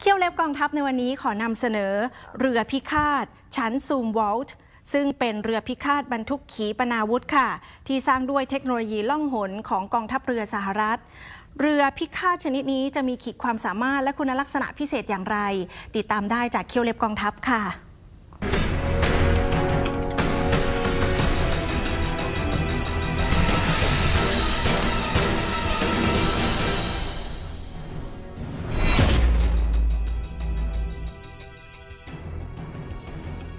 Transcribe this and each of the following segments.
เขี้ยวเล็บกองทัพในวันนี้ขอนำเสนอ เรือพิฆาต ชั้นซูมวอลต์ซึ่งเป็นเรือพิฆาตบรรทุกขีปนาวุธค่ะ ที่สร้างด้วยเทคโนโลยีล่องหนของกองทัพเรือสหรัฐ เรือพิฆาตชนิดนี้จะมีขีดความสามารถและคุณลักษณะพิเศษอย่างไร ติดตามได้จากเคี่ยวเล็บกองทัพค่ะ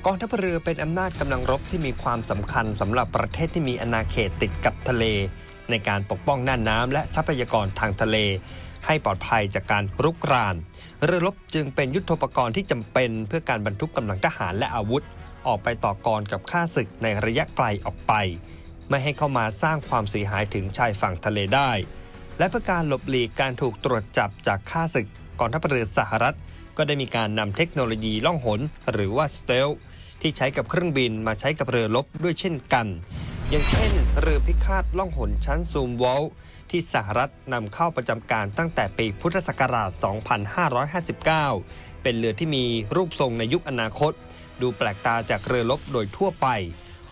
กองทัพเรือเป็นอำนาจกำลังรบที่มีความสำคัญสำหรับประเทศที่มีอาณาเขตติดกับทะเล ในการปกป้องน่านน้ำและทรัพยากรทางทะเล ให้ปลอดภัยจากการรุกราน เรือรบจึงเป็นยุทธปกรณ์ที่จำเป็นเพื่อการบรรทุกกำลังทหารและอาวุธ ออกไปต่อกรกับข้าศึกในระยะไกลออกไป ไม่ให้เข้ามาสร้างความเสียหายถึงชายฝั่งทะเลได้ และเพื่อการหลบหลีกการถูกตรวจจับจากข้าศึกกองทัพเรือสหรัฐ ก็ได้มีการนำเทคโนโลยีล่องหนหรือว่าสเตล ที่ใช้กับเครื่องบินมาใช้กับเรือรบด้วยเช่นกัน อย่างเช่น เรือพิฆาตล่องหนชั้นซูมวอลที่สหรัฐนำเข้าประจำการตั้งแต่ปีพุทธศักราช 2559 เป็นเรือที่มีรูปทรงในยุคอนาคต ดูแปลกตาจากเรือรบโดยทั่วไป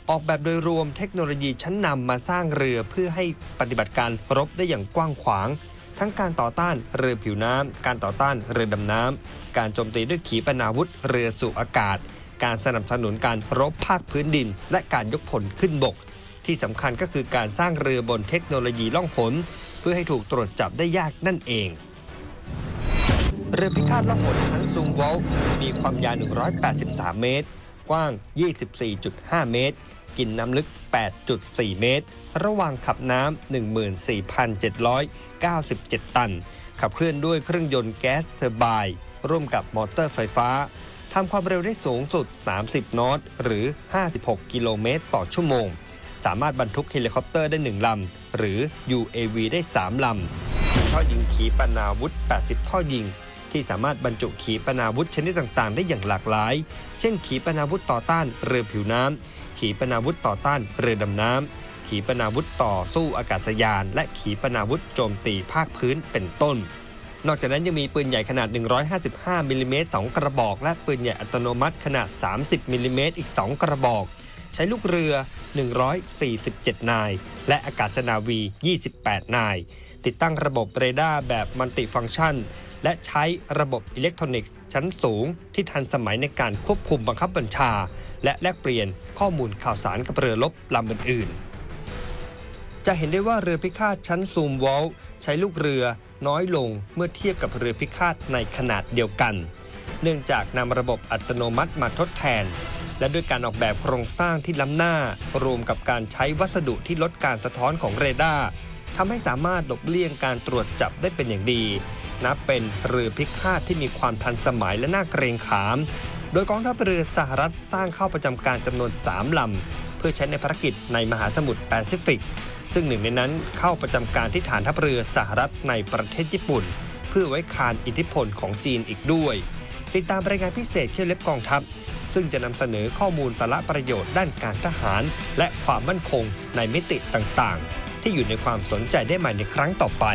ออกแบบโดยรวมเทคโนโลยีชั้นนำมาสร้างเรือเพื่อให้ปฏิบัติการรบได้อย่างกว้างขวาง ทั้งการต่อต้านเรือผิวน้ำ การต่อต้านเรือดำน้ำ การโจมตีด้วยขีปนาวุธเรือสู่อากาศ การสนับสนุนการรบภาคพื้นดิน และการยกพลขึ้นบก ที่สำคัญก็คือการสร้างเรือบนเทคโนโลยีล่องหนเพื่อให้ถูกตรวจจับได้ยากนั่นเองเรือพิฆาตล่องหนชั้นซูมวอลมีความยาว 183 เมตร กว้าง 24.5 เมตร กินน้ำลึก 8.4 เมตร ระหว่างขับน้ำ 14,797 ตัน ขับเคลื่อนด้วยเครื่องยนต์แก๊สเทอร์ไบน์ร่วมกับมอเตอร์ไฟฟ้า ทำความเร็วได้สูงสุด 30 นอตหรือ 56 กิโลเมตรต่อชั่วโมง สามารถบรรทุกเฮลิคอปเตอร์ได้ 1 ลำ หรือ UAV ได้ 3 ลำท่อยิงขีปนาวุธ 80 ท่อยิง ที่สามารถบรรจุขีปนาวุธชนิดต่างๆ ได้อย่างหลากหลาย เช่น ขีปนาวุธต่อต้านเรือผิวน้ำ ขีปนาวุธต่อต้านเรือดำน้ำ ขีปนาวุธต่อสู้อากาศยาน และขีปนาวุธโจมตีภาคพื้นเป็นต้น นอกจากนั้นยังมีปืนใหญ่ขนาด 155มิลลิเมตร2กระบอก และปืนใหญ่อัตโนมัติขนาด 30มิลลิเมตรอีก 2 กระบอก ใช้ลูกเรือ 147 นาย และอากาศนาวี 28 นาย ติดตั้งระบบเรดาร์แบบมัลติฟังก์ชัน และใช้ระบบอิเล็กทรอนิกส์ชั้นสูง ที่ทันสมัยในการควบคุมบังคับบัญชา และแลกเปลี่ยนข้อมูลข่าวสารกับเรือรบลำอื่นๆ จะเห็นได้ว่าเรือพิฆาตชั้นซูมวอลใช้ลูกเรือน้อยลงเมื่อเทียบกับเรือพิฆาตในขนาดเดียวกัน เนื่องจากนำระบบอัตโนมัติมาทดแทน และด้วยการออกแบบโครงสร้างที่ล้ำหน้ารวมกับการใช้วัสดุที่ลดการสะท้อนของเรดาร์ทำให้สามารถหลบเลี่ยงการตรวจจับได้เป็นอย่างดี นับเป็นเรือพิฆาตที่มีความทันสมัยและน่าเกรงขาม โดยกองทัพเรือสหรัฐสร้างเข้าประจำการจำนวน 3 ลำ พื่อใช้ในภารกิจในมหาสมุทรแปซิฟิก ซึ่งหนึ่งในนั้นเข้าประจำการที่ฐานทัพเรือสหรัฐในประเทศญี่ปุ่น เพื่อไว้คานอิทธิพลของจีนอีกด้วย ติดตามรายงานพิเศษเที่ยวเล็บกองทัพ ซึ่งจะนำเสนอข้อมูลสาระประโยชน์ด้านการทหาร และความมั่นคงในมิติต่างๆ ที่อยู่ในความสนใจได้ใหม่ในครั้งต่อไป